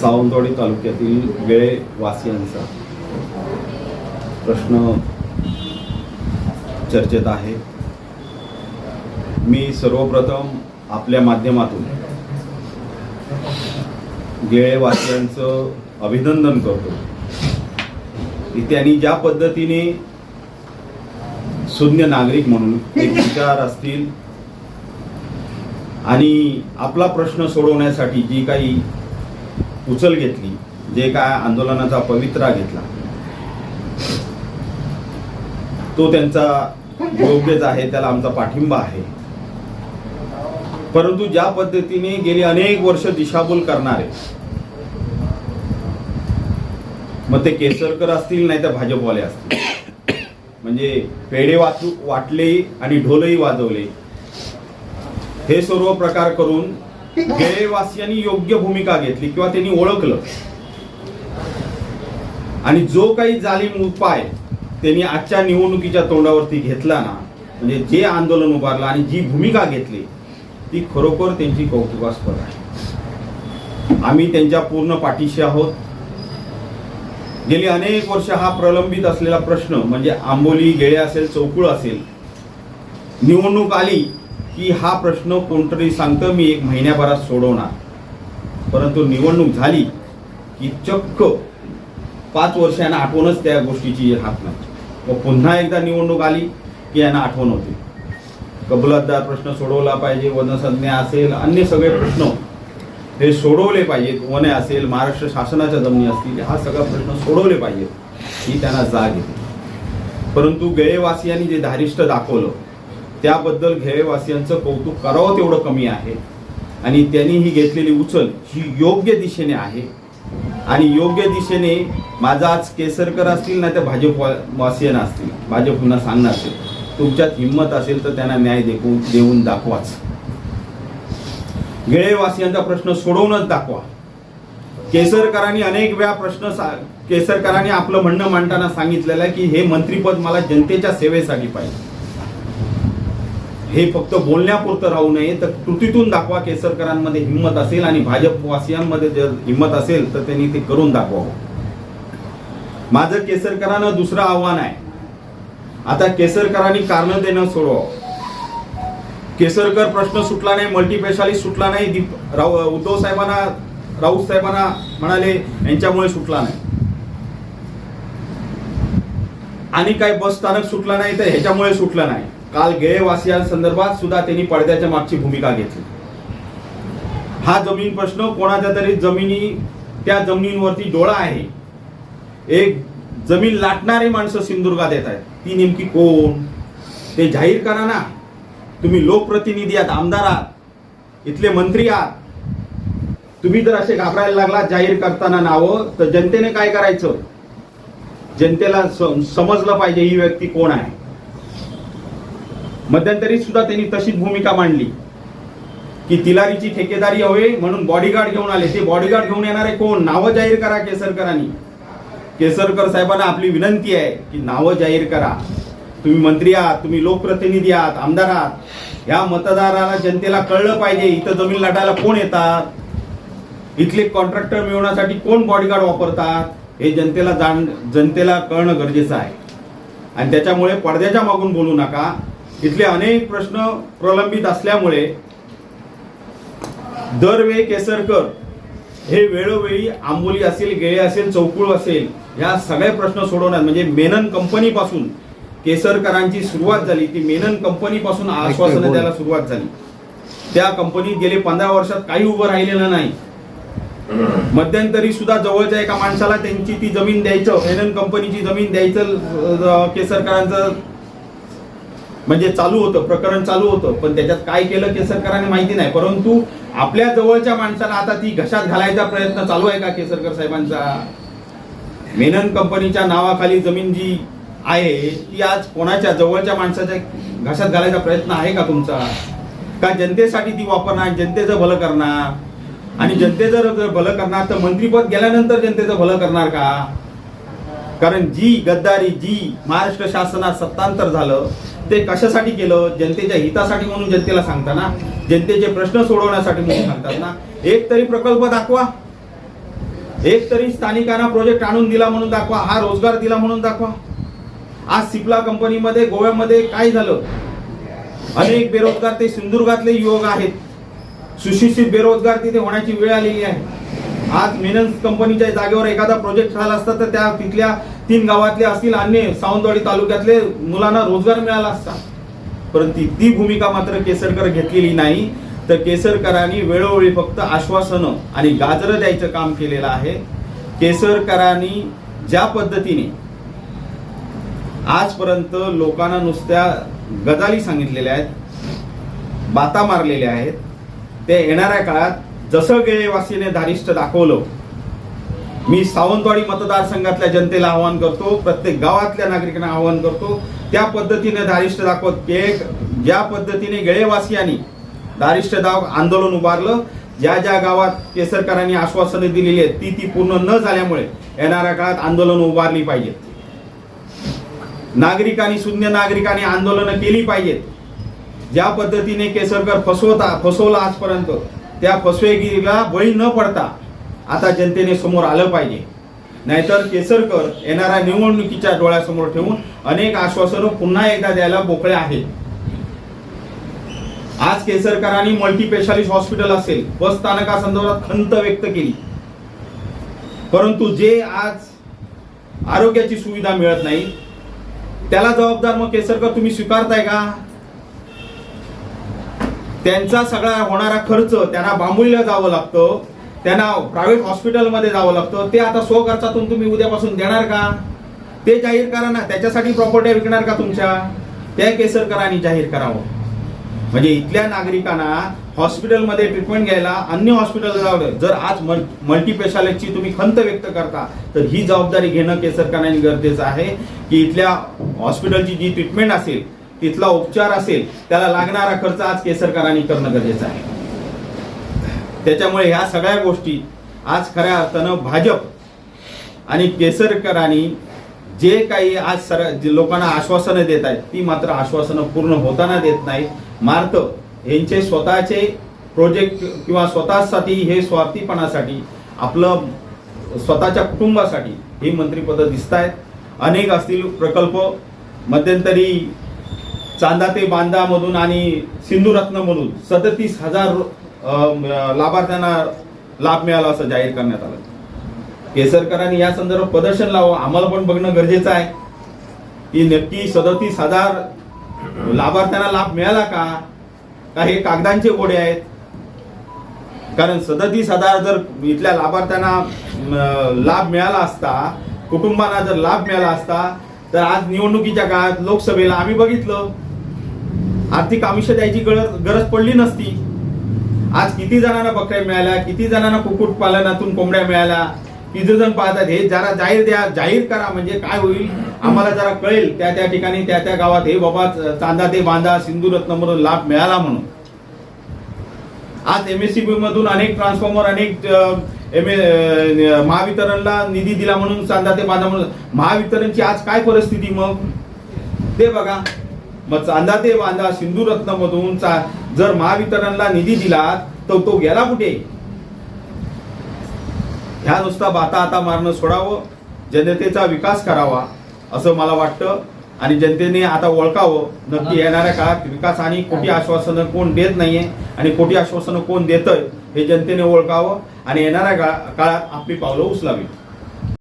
सावंतवाडी तालुक्यातील वेळेवासियांचा प्रश्न चर्चेत आहे. मी सर्वप्रथम आपल्या माध्यमातून गेळेवासियांचं अभिनंदन करतो. की त्यांनी ज्या पद्धतीने शून्य नागरिक म्हणून एक विचार असतील आणि आपला प्रश्न सोडवण्यासाठी जी काही उचल घेतली जे काय आंदोलनाचा पवित्रा घेतला. तो त्यांचा योग्यच आहे त्याला आमचा पाठिंबा आहे. परंतु ज्या पद्धतीने गेली अनेक वर्ष दिशाभूल करणारे मग ते केसरकर असतील नाही तर भाजपवाले असतील. म्हणजे पेढे वाचू वाटले आणि ढोलही वाजवले. हे सर्व प्रकार करून गेळेवासियांनी योग्य भूमिका घेतली किंवा त्यांनी ओळखलं. आणि जो काही जालीम उपाय त्यांनी आजच्या निवडणुकीच्या तोंडावरती घेतला ना म्हणजे जे आंदोलन उभारलं आणि जी भूमिका घेतली ती खरोखर त्यांची कौतुकास्पद आहे. आम्ही त्यांच्या पूर्ण पाठीशी आहोत. गेली अनेक वर्ष हा प्रलंबित असलेला प्रश्न म्हणजे आंबोली गेळे असेल चौकुळ असेल निवडणूक आली की हा प्रश्न कोणतरी सांगतं मी एक महिन्याभरात सोडवणार. परंतु निवडणूक झाली की चक्क पाच वर्ष यांना आठवणच त्या गोष्टीची राहत नाही. व पुन्हा एकदा निवडणूक आली की यांना आठवण होते. कबलतदार प्रश्न सोडवला पाहिजे वनसंज्ञा असेल अन्य सगळे प्रश्न हे सोडवले पाहिजेत. वने असेल महाराष्ट्र शासनाच्या जमिनी असतील हा सगळा प्रश्न सोडवले पाहिजेत. ही त्यांना जाग येते परंतु गेळेवासियांनी जे धारिष्ट दाखवलं त्याबद्दल घेरेवासियांचं कौतुक करावं तेवढं कमी आहे. आणि त्यांनी ही घेतलेली उचल ही योग्य दिशेने आहे. आणि योग्य दिशेने माझा आज केसरकर असतील ना त्या भाजप वासियन असतील भाजपना सांगणार असेल. तुमच्यात हिंमत असेल तर त्यांना न्याय देऊ देऊन दाखवाच. घेळेवासियांचा प्रश्न सोडवूनच दाखवा. केसरकरांनी अनेक वेळा प्रश्न सा केसरकरांनी आपलं म्हणणं मांडताना सांगितलेलं आहे की हे मंत्रीपद मला जनतेच्या सेवेसाठी पाहिजे. हे फक्त बोलण्यापुरतं राहू नये तर कृतीतून दाखवा केसरकरांमध्ये हिंमत असेल आणि भाजपवासियांमध्ये जर हिंमत असेल तर त्यांनी ते करून दाखवावं. माझं केसरकरांना दुसरं आव्हान आहे. आता केसरकरांनी कारण देणं सोडवावं. केसरकर प्रश्न सुटला नाही मल्टीपेशालिस्ट सुटला नाही दीप राव उद्धव साहेबांना राऊत साहेबांना म्हणाले यांच्यामुळे सुटला नाही. आणि काय बस स्थानक सुटला नाही तर ह्याच्यामुळे सुटलं नाही. काल गेळेवासियांसंदर्भात सुद्धा त्यांनी पडद्याच्या मागची भूमिका घेतली. हा जमीन प्रश्न कोणाच्या तरी जमिनी त्या जमिनींवरती डोळा आहे. एक जमीन लाटणारी माणसं सिंधुदुर्गात येत आहेत. ती नेमकी कोण? ते जाहीर करा ना. तुम्ही लोकप्रतिनिधी आहात आमदार आहात इथले मंत्री आहात. तुम्ही जर असे घाबरायला लागला जाहीर करताना नावं तर जनतेने काय करायचं? जनतेला समजलं पाहिजे ही व्यक्ती कोण आहे. मध्यंतरी सुद्धा त्यांनी तशीच भूमिका मांडली. की तिलारीची ठेकेदारी हवे म्हणून बॉडीगार्ड घेऊन आले. ते बॉडीगार्ड घेऊन येणारे कोण? नावं जाहीर करा केसरकरांनी. केसरकर साहेबांना आपली विनंती आहे की नावं जाहीर करा. तुम्ही मंत्री आहात तुम्ही लोकप्रतिनिधी आहात आमदार आहात. या मतदाराला जनतेला कळलं पाहिजे इथं जमीन लढायला कोण येतात? इथले कॉन्ट्रॅक्टर मिळवण्यासाठी कोण बॉडीगार्ड वापरतात? हे जनतेला जाण जनतेला कळणं गरजेचं आहे. आणि त्याच्यामुळे पडद्याच्या मागून बोलू नका. इथले अनेक प्रश्न प्रलंबित असल्यामुळे दरवेळी केसरकर हे वेळोवेळी आंबोली असेल गेळे असेल चौकुळ असेल या सगळे प्रश्न सोडवण्यात म्हणजे मेनन कंपनीपासून केसरकरांची सुरुवात झाली. ती मेनन कंपनीपासून आश्वासनं द्यायला सुरुवात झाली. त्या कंपनीत गेले पंधरा वर्षात काही उभं राहिलेलं नाही. मध्यंतरी सुद्धा जवळच्या एका माणसाला त्यांची ती जमीन द्यायचं मेनन कंपनीची जमीन द्यायचं केसरकरांचं म्हणजे चालू होतं प्रकरण चालू होतं पण त्याच्यात काय केलं केसरकरांनी माहिती नाही. परंतु आपल्या जवळच्या माणसाला आता ती घशात घालायचा प्रयत्न चालू आहे का केसरकर साहेबांचा? मेनन कंपनीच्या नावाखाली जमीन जी आहे ती आज कोणाच्या जवळच्या माणसाच्या घशात घालायचा प्रयत्न आहे का तुमचा? का जनतेसाठी ती वापरणार जनतेचं भलं करणार? आणि जनतेचं जर भलं करणार तर मंत्रीपद गेल्यानंतर जनतेचं भलं करणार का? कारण जी गद्दारी जी महाराष्ट्र शासनात सत्तांतर झालं ते कशासाठी केलं? जनतेच्या हितासाठी म्हणून जनतेला सांगता ना? जनतेचे प्रश्न सोडवण्यासाठी म्हणून सांगतात ना? एक तरी प्रकल्प दाखवा. एक तरी स्थानिकांना प्रोजेक्ट आणून दिला म्हणून दाखवा. हा रोजगार दिला म्हणून दाखवा. आज सिप्ला कंपनीमध्ये गोव्यामध्ये काय झालं? अनेक बेरोजगार ते सिंधुदुर्गातले युवक आहेत. सुशिक्षित बेरोजगार तिथे होण्याची वेळ आलेली आहे. आज मेनन्स कंपनीच्या जागेवर एखादा प्रोजेक्ट झाला असता तर त्या तिथल्या तीन गावातले असतील अन्य सावंतवाडी तालुक्यातले मुलांना रोजगार मिळाला असता. परंतु ती भूमिका मात्र केसरकर घेतलेली नाही. तर केसरकरांनी वेळोवेळी फक्त आश्वासनं आणि गाजरं द्यायचं काम केलेलं आहे. केसरकरांनी ज्या पद्धतीने आजपर्यंत लोकांना नुसत्या गजाली सांगितलेल्या आहेत बाता मारलेल्या आहेत ते येणाऱ्या काळात जसं गेळेवासीने धारिष्ट दाखवलं मी सावंतवाडी मतदारसंघातल्या जनतेला आवाहन करतो प्रत्येक गावातल्या नागरिकांना आवाहन करतो त्या पद्धतीने धारिष्ट दाखवत के ज्या पद्धतीने गेळेवासियांनी धारिष्ट दाव आंदोलन उभारलं ज्या ज्या गावात केसरकरांनी आश्वासने दिलेली आहेत ती ती पूर्ण न झाल्यामुळे येणाऱ्या काळात आंदोलन उभारली पाहिजेत. नागरिकांनी शून्य नागरिकांनी आंदोलनं केली पाहिजेत. ज्या पद्धतीने केसरकर फसवता फसवला आजपर्यंत त्या फसवेगिरीला बळी न पडता आता जनतेने समोर आलं पाहिजे. नाहीतर केसरकर येणाऱ्या निवडणुकीच्या डोळ्यासमोर ठेवून अनेक आश्वासनं पुन्हा एकदा द्यायला मोकळे आहेत. आज केसरकरांनी मल्टी स्पेशालिस्ट हॉस्पिटल असेल बस स्थानकासंदर्भात खंत व्यक्त केली. परंतु जे आज आरोग्याची सुविधा मिळत नाही त्याला जबाबदार मग केसरकर तुम्ही स्वीकारताय का? त्यांचा सगळा होणारा खर्च त्यांना बांबुलीला जावं लागतं. त्यांना प्रायव्हेट हॉस्पिटलमध्ये जावं लागतं. ते आता स्वखर्चातून तुम्ही उद्यापासून देणार का? ते जाहीर करा ना. त्याच्यासाठी प्रॉपर्टी विकणार का तुमच्या? त्या केसरकरांनी जाहीर करावं. म्हणजे इथल्या नागरिकांना हॉस्पिटलमध्ये ट्रीटमेंट घ्यायला अन्य हॉस्पिटल जावं जर आज मल स्पेशालिस्टची तुम्ही खंत व्यक्त करता तर ही जबाबदारी घेणं केसरकरांनी गरजेचं आहे. की इथल्या हॉस्पिटलची जी ट्रीटमेंट असेल तिथला उपचार असेल त्याला लागणारा खर्च आज केसरकरांनी करणं गरजेचं आहे. त्याच्यामुळे ह्या सगळ्या गोष्टी आज खऱ्या अर्थानं भाजप आणि केसरकरांनी जे काही आज सर लोकांना आश्वासनं देत आहेत ती मात्र आश्वासनं पूर्ण होताना देत नाहीत. मार्त यांचे स्वतःचे प्रोजेक्ट किंवा स्वतःसाठी हे स्वार्थीपणासाठी आपलं स्वतःच्या कुटुंबासाठी ही मंत्रिपदं दिसत आहेत अनेक असतील प्रकल्प मध्यंतरी चांदा ते बांदामधून आणि सिंधुरत्नमधून सदतीस हजार लाभार्थ्यांना लाभ मिळाला असं जाहीर करण्यात आलं. केसरकरांनी या संदर्भात प्रदर्शन लावं आम्हाला पण बघणं गरजेचं आहे. की नक्की सदतीस हजार लाभार्थ्यांना लाभ मिळाला का? का हे कागदांचे गोडे आहेत? कारण सदतीस हजार जर इथल्या लाभार्थ्यांना लाभ मिळाला असता कुटुंबांना जर लाभ मिळाला असता तर आज निवडणुकीच्या काळात लोकसभेला आम्ही बघितलं. आर्थिक आमिष द्यायची गरज गरज पडली नसती. आज किती जणांना बकऱ्या मिळाल्या किती जणांना कुक्कुट पालनातून कोंबड्या मिळाल्या? किती जण पाहतात हे जरा जाहीर द्या जाहीर करा म्हणजे काय होईल? आम्हाला जरा कळेल त्या त्या ठिकाणी त्या त्या गावात हे बाबा चांदा ते बांधा सिंधू रत्नमधून लाभ मिळाला म्हणून. आज एमएससीबी मधून अनेक ट्रान्सफॉर्मर अनेक एम महावितरणला निधी दिला म्हणून चांदा ते बांधा म्हणून. महावितरणची आज काय परिस्थिती मग? ते बघा. मग चांदा ते बांधा सिंधू रत्नमधून जर महावितरणला निधी दिला तर तो गेला कुठे? ह्या नुसता बाता आता मारणं सोडावं जनतेचा विकास करावा असं मला वाटतं. आणि जनतेने आता ओळखावं नक्की येणाऱ्या काळात विकास आणि कोटी आश्वासनं कोण देत नाहीये आणि कोटी आश्वासनं कोण देतंय हे जनतेने ओळखावं. आणि येणाऱ्या काळात आपली पावलं उचलावी